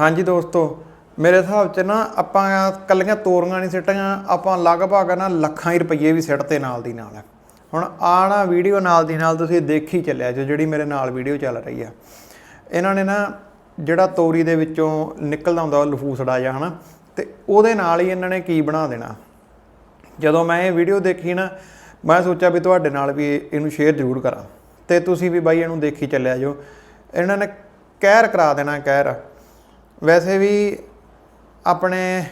ਹਾਂਜੀ ਦੋਸਤੋ, ਮੇਰੇ ਹਿਸਾਬ 'ਚ ਨਾ ਆਪਾਂ ਕੱਲੀਆਂ ਤੋਰੀਆਂ ਨਹੀਂ ਸਿੱਟੀਆਂ, ਆਪਾਂ ਲਗਭਗ ਨਾ ਲੱਖਾਂ ਹੀ ਰੁਪਏ ਵੀ ਸਿੱਟਦੇ ਨਾਲ ਦੀ ਨਾਲ। ਹੁਣ ਆਹ ਨਾ ਵੀਡੀਓ ਨਾਲ ਦੀ ਨਾਲ ਤੁਸੀਂ ਦੇਖੀ ਚੱਲਿਆ ਜੋ ਜਿਹੜੀ ਮੇਰੇ ਨਾਲ ਵੀਡੀਓ ਚੱਲ ਰਹੀ ਆ। ਇਹਨਾਂ ਨੇ ਨਾ ਜਿਹੜਾ ਤੋਰੀ ਦੇ ਵਿੱਚੋਂ ਨਿਕਲਦਾ ਹੁੰਦਾ ਲਫੂਸੜਾ ਜਿਹਾ, ਹਨਾ? ਤੇ ਉਹਦੇ ਨਾਲ ਹੀ ਇਹਨਾਂ ਨੇ ਕੀ ਬਣਾ ਦੇਣਾ? ਜਦੋਂ ਮੈਂ ਇਹ ਵੀਡੀਓ ਦੇਖੀ ਨਾ, ਮੈਂ ਸੋਚਿਆ ਵੀ ਤੁਹਾਡੇ ਨਾਲ ਵੀ ਇਹਨੂੰ ਸ਼ੇਅਰ ਜ਼ਰੂਰ ਕਰਾਂ। ਤੇ ਤੁਸੀਂ ਵੀ ਬਾਈ ਇਹਨੂੰ ਦੇਖੀ ਚੱਲਿਆ ਜੋ। ਇਹਨਾਂ ਨੇ ਕਹਿਰ ਕਰਾ ਦੇਣਾ, ਕਹਿਰ। ਵੈਸੇ ਵੀ ਆਪਣੇ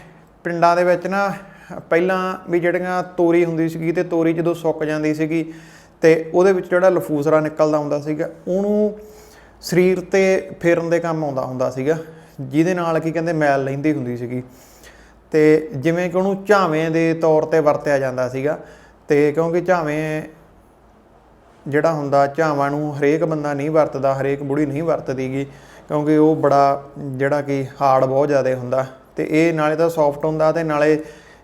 ਪਿੰਡਾਂ ਦੇ ਵਿੱਚ ਨਾ ਪਹਿਲਾਂ ਵੀ ਜਿਹੜੀਆਂ ਤੋਰੀ ਹੁੰਦੀ ਸੀਗੀ ਤੇ ਤੋਰੀ ਜਦੋਂ ਸੁੱਕ ਜਾਂਦੀ ਸੀਗੀ ਤੇ ਉਹਦੇ ਵਿੱਚ ਜਿਹੜਾ ਲਫੂਸਰਾ ਨਿਕਲਦਾ ਹੁੰਦਾ ਸੀਗਾ, ਉਹਨੂੰ ਸਰੀਰ ਤੇ ਫੇਰਨ ਦੇ ਕੰਮ ਆਉਂਦਾ ਹੁੰਦਾ ਸੀਗਾ, ਜਿਹਦੇ ਨਾਲ ਕੀ ਕਹਿੰਦੇ ਮੈਲ ਲੈਂਦੀ ਹੁੰਦੀ ਸੀਗੀ। ਤੇ ਜਿਵੇਂ ਕਿ ਉਹਨੂੰ ਝਾਵੇਂ ਦੇ ਤੌਰ ਤੇ ਵਰਤਿਆ ਜਾਂਦਾ ਸੀਗਾ, ਤੇ ਕਿਉਂਕਿ ਝਾਵੇਂ ਜਿਹੜਾ ਹੁੰਦਾ ਝਾਵਾਂ ਨੂੰ ਹਰੇਕ ਬੰਦਾ ਨਹੀਂ ਵਰਤਦਾ, ਹਰੇਕ ਬੁੜੀ ਨਹੀਂ ਵਰਤਦੀਗੀ, ਕਿਉਂਕਿ ਉਹ ਬੜਾ ਜਿਹੜਾ ਕਿ ਹਾਰਡ ਬਹੁਤ ਜ਼ਿਆਦਾ ਹੁੰਦਾ ਤੇ ਇਹ ਨਾਲੇ ਤਾਂ ਸੌਫਟ ਹੁੰਦਾ ਤੇ ਨਾਲੇ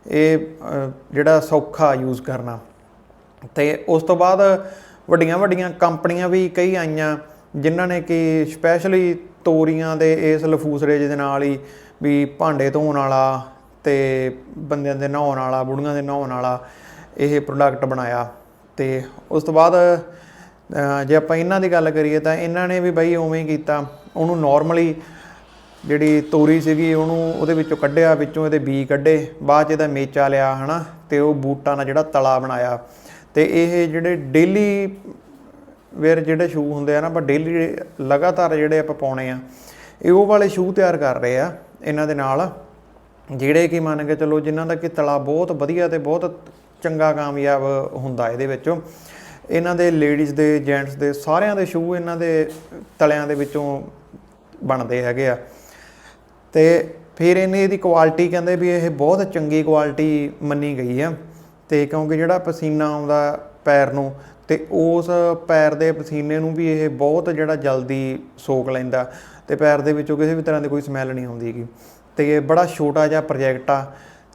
ਇਹ ਜਿਹੜਾ ਸੌਖਾ ਯੂਜ਼ ਕਰਨਾ। ਤੇ ਉਸ ਤੋਂ ਬਾਅਦ ਵੱਡੀਆਂ ਵੱਡੀਆਂ ਕੰਪਨੀਆਂ ਵੀ ਕਈ ਆਈਆਂ ਜਿਨ੍ਹਾਂ ਨੇ ਕਿ ਸਪੈਸ਼ਲੀ ਤੋਰੀਆਂ ਦੇ ਇਸ ਲਫੂਸਰੇਜ ਦੇ ਨਾਲ ਹੀ ਵੀ ਭਾਂਡੇ ਧੋਣ ਵਾਲਾ ਤੇ ਬੰਦਿਆਂ ਦੇ ਨਹਾਉਣ ਵਾਲਾ, ਬੁੜੀਆਂ ਦੇ ਨਹਾਉਣ ਵਾਲਾ ਇਹ ਪ੍ਰੋਡਕਟ ਬਣਾਇਆ। ਤੇ ਉਸ ਤੋਂ ਬਾਅਦ ਜੇ ਆਪਾਂ ਇਹਨਾਂ ਦੀ ਗੱਲ ਕਰੀਏ ਤਾਂ ਇਹਨਾਂ ਨੇ ਵੀ ਬਈ ਉਵੇਂ ਹੀ ਕੀਤਾ। ਉਹਨੂੰ ਨਾਰਮਲੀ ਜਿਹੜੀ ਤੋਰੀ ਸੀਗੀ ਉਹਨੂੰ ਉਹਦੇ ਵਿੱਚੋਂ ਕੱਢਿਆ, ਵਿੱਚੋਂ ਇਹਦੇ ਬੀ ਕੱਢੇ, ਬਾਅਦ 'ਚ ਇਹਦਾ ਮੇਚਾ ਲਿਆ, ਹਨਾ? ਤੇ ਉਹ ਬੂਟਾਂ ਨਾਲ ਜਿਹੜਾ ਤਲਾ ਬਣਾਇਆ। ਤੇ ਇਹ ਜਿਹੜੇ ਡੇਲੀ ਵੇਅਰ ਜਿਹੜੇ ਸ਼ੂ ਹੁੰਦੇ ਆ ਨਾ, ਆਪਾਂ ਡੇਲੀ ਲਗਾਤਾਰ ਜਿਹੜੇ ਆਪਾਂ ਪਾਉਣੇ ਆ, ਇਹ ਉਹ ਵਾਲੇ ਸ਼ੂ ਤਿਆਰ ਕਰ ਰਹੇ ਆ, ਇਹਨਾਂ ਦੇ ਨਾਲ। ਜਿਹੜੇ ਕਿ ਮੰਨ ਕੇ ਚੱਲੋ ਜਿਨ੍ਹਾਂ ਦਾ ਕਿ ਤਲਾ ਬਹੁਤ ਵਧੀਆ ਤੇ ਬਹੁਤ ਚੰਗਾ ਕਾਮਯਾਬ ਹੁੰਦਾ ਇਹਦੇ ਵਿੱਚੋਂ। ਇਹਨਾਂ ਦੇ ਲੇਡੀਜ਼ ਦੇ ਜੈਂਟਸ ਦੇ, ਸਾਰਿਆਂ ਦੇ ਸ਼ੂ ਇਹਨਾਂ ਦੇ ਤਲਿਆਂ ਦੇ ਵਿੱਚੋਂ ਬਣਦੇ ਹੈਗੇ ਆ। ਤੇ ਫਿਰ ਇਹਨੇ ਇਹਦੀ ਕੁਆਲਿਟੀ ਕਹਿੰਦੇ ਵੀ ਇਹ ਬਹੁਤ ਚੰਗੀ ਕੁਆਲਿਟੀ ਮੰਨੀ ਗਈ ਆ। ਤੇ ਕਿਉਂਕਿ ਜਿਹੜਾ ਪਸੀਨਾ ਆਉਂਦਾ ਪੈਰ ਨੂੰ, ਤੇ ਉਸ ਪੈਰ ਦੇ ਪਸੀਨੇ ਨੂੰ ਵੀ ਇਹ ਬਹੁਤ ਜਿਹੜਾ ਜਲਦੀ ਸੋਖ ਲੈਂਦਾ। ਤੇ ਪੈਰ ਦੇ ਵਿੱਚੋਂ ਕਿਸੇ ਵੀ ਤਰ੍ਹਾਂ ਦੀ ਕੋਈ ਸਮੈਲ ਨਹੀਂ ਆਉਂਦੀ ਹੈਗੀ। ਤੇ ਇਹ ਬੜਾ ਛੋਟਾ ਜਿਹਾ ਪ੍ਰੋਜੈਕਟ ਆ।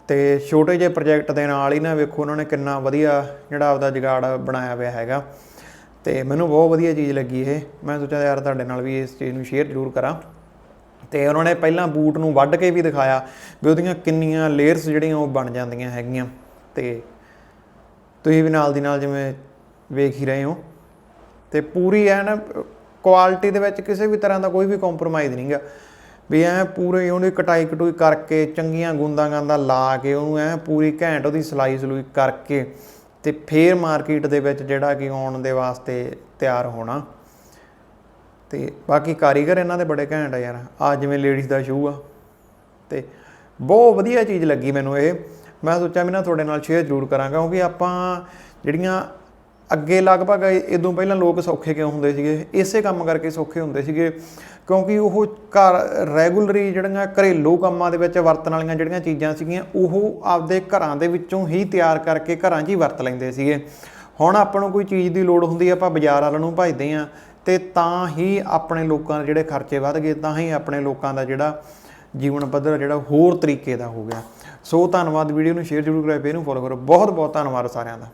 ਤੇ ਛੋਟੇ ਜਿਹੇ ਪ੍ਰੋਜੈਕਟ ਦੇ ਨਾਲ ਹੀ ਨਾ ਵੇਖੋ ਉਹਨਾਂ ਨੇ ਕਿੰਨਾ ਵਧੀਆ ਜਿਹੜਾ ਆਪਦਾ ਜਗਾੜ ਬਣਾਇਆ ਹੋਇਆ ਹੈਗਾ। ਤੇ ਮੈਨੂੰ ਬਹੁਤ ਵਧੀਆ ਚੀਜ਼ ਲੱਗੀ ਇਹ। ਮੈਂ ਸੋਚਿਆ ਯਾਰ ਤੁਹਾਡੇ ਨਾਲ ਵੀ ਇਸ ਚੀਜ਼ ਨੂੰ ਸ਼ੇਅਰ ਜ਼ਰੂਰ ਕਰਾਂ। ਤੇ ਉਹਨਾਂ ਨੇ ਪਹਿਲਾਂ ਬੂਟ ਨੂੰ ਵੱਢ ਕੇ ਵੀ ਦਿਖਾਇਆ ਵੀ ਉਹਦੀਆਂ ਕਿੰਨੀਆਂ ਲੇਅਰਸ ਜਿਹੜੀਆਂ ਉਹ ਬਣ ਜਾਂਦੀਆਂ ਹੈਗੀਆਂ। ਤੇ ਤੁਸੀਂ ਵੀ ਨਾਲ ਦੀ ਨਾਲ ਜਿਵੇਂ ਵੇਖ ਹੀ ਰਹੇ ਹੋ। ਤੇ ਪੂਰੀ ਐ ਨਾ ਕੁਆਲਿਟੀ ਦੇ ਵਿੱਚ ਕਿਸੇ ਵੀ ਤਰ੍ਹਾਂ ਦਾ ਕੋਈ ਵੀ ਕੰਪਰੋਮਾਈਜ਼ ਨਹੀਂਗਾ ਵੀ ਐ ਪੂਰੇ ਉਹਦੀ ਕਟਾਈ ਕਟੂਈ ਕਰਕੇ, ਚੰਗੀਆਂ ਗੁੰਦਾਂ ਗਾਂਦਾ ਲਾ ਕੇ, ਉਹਨੂੰ ਐ ਪੂਰੀ ਘੈਂਟ ਉਹਦੀ ਸਲਾਈ ਸਲੂਈ ਕਰਕੇ ਤੇ ਫੇਰ ਮਾਰਕੀਟ ਦੇ ਵਿੱਚ ਜਿਹੜਾ ਕਿ ਆਉਣ ਦੇ ਵਾਸਤੇ ਤਿਆਰ ਹੋਣਾ। ਤੇ ਬਾਕੀ ਕਾਰੀਗਰ ਇਹਨਾਂ ਦੇ ਬੜੇ ਘੈਂਟ ਆ ਯਾਰ। ਆ ਜਿਵੇਂ ਲੇਡੀਜ਼ ਦਾ ਸ਼ੂ ਆ। ਤੇ ਬਹੁਤ ਵਧੀਆ ਚੀਜ਼ ਲੱਗੀ ਮੈਨੂੰ ਇਹ। ਮੈਂ ਸੋਚਿਆ ਵੀ ਨਾ ਤੁਹਾਡੇ ਨਾਲ ਸ਼ੇਅਰ ਜ਼ਰੂਰ ਕਰਾਂਗਾ, ਕਿਉਂਕਿ ਆਪਾਂ ਜਿਹੜੀਆਂ ਅੱਗੇ ਲਗਭਗ ਇਦੋਂ ਪਹਿਲਾਂ ਲੋਕ ਸੌਖੇ ਕਿਉਂ ਹੁੰਦੇ ਸੀਗੇ? ਇਸੇ ਕੰਮ ਕਰਕੇ ਸੌਖੇ ਹੁੰਦੇ ਸੀਗੇ, ਕਿਉਂਕਿ ਉਹ ਘਰ ਰੈਗੂਲਰੀ ਜਿਹੜੀਆਂ ਘਰੇਲੂ ਕੰਮਾਂ ਦੇ ਵਿੱਚ ਵਰਤਣ ਵਾਲੀਆਂ ਜਿਹੜੀਆਂ ਚੀਜ਼ਾਂ ਸੀਗੀਆਂ, ਉਹ ਆਪਦੇ ਘਰਾਂ ਦੇ ਵਿੱਚੋਂ ਹੀ ਤਿਆਰ ਕਰਕੇ ਘਰਾਂ 'ਚ ਹੀ ਵਰਤ ਲੈਂਦੇ ਸੀਗੇ। ਹੁਣ ਆਪਾਂ ਨੂੰ ਕੋਈ ਚੀਜ਼ ਦੀ ਲੋੜ ਹੁੰਦੀ ਆ, ਆਪਾਂ ਬਾਜ਼ਾਰ ਵਾਲਿਆਂ ਨੂੰ ਭਜਦੇ ਆ, ਤੇ ਤਾਂ ਹੀ ਆਪਣੇ ਲੋਕਾਂ ਦੇ ਜਿਹੜੇ ਖਰਚੇ ਵੱਧ ਗਏ, ਤਾਂ ਹੀ ਆਪਣੇ ਲੋਕਾਂ ਦਾ ਜਿਹੜਾ ਜੀਵਨ ਪੱਧਰ ਜਿਹੜਾ ਹੋਰ ਤਰੀਕੇ ਦਾ ਹੋ ਗਿਆ। ਸੋ ਧੰਨਵਾਦ, ਵੀਡੀਓ ਨੂੰ ਸ਼ੇਅਰ ਜ਼ਰੂਰ ਕਰਿਓ ਨੂੰ ਫੋਲੋ ਕਰੋ। ਬਹੁਤ ਬਹੁਤ ਧੰਨਵਾਦ ਸਾਰਿਆਂ ਦਾ।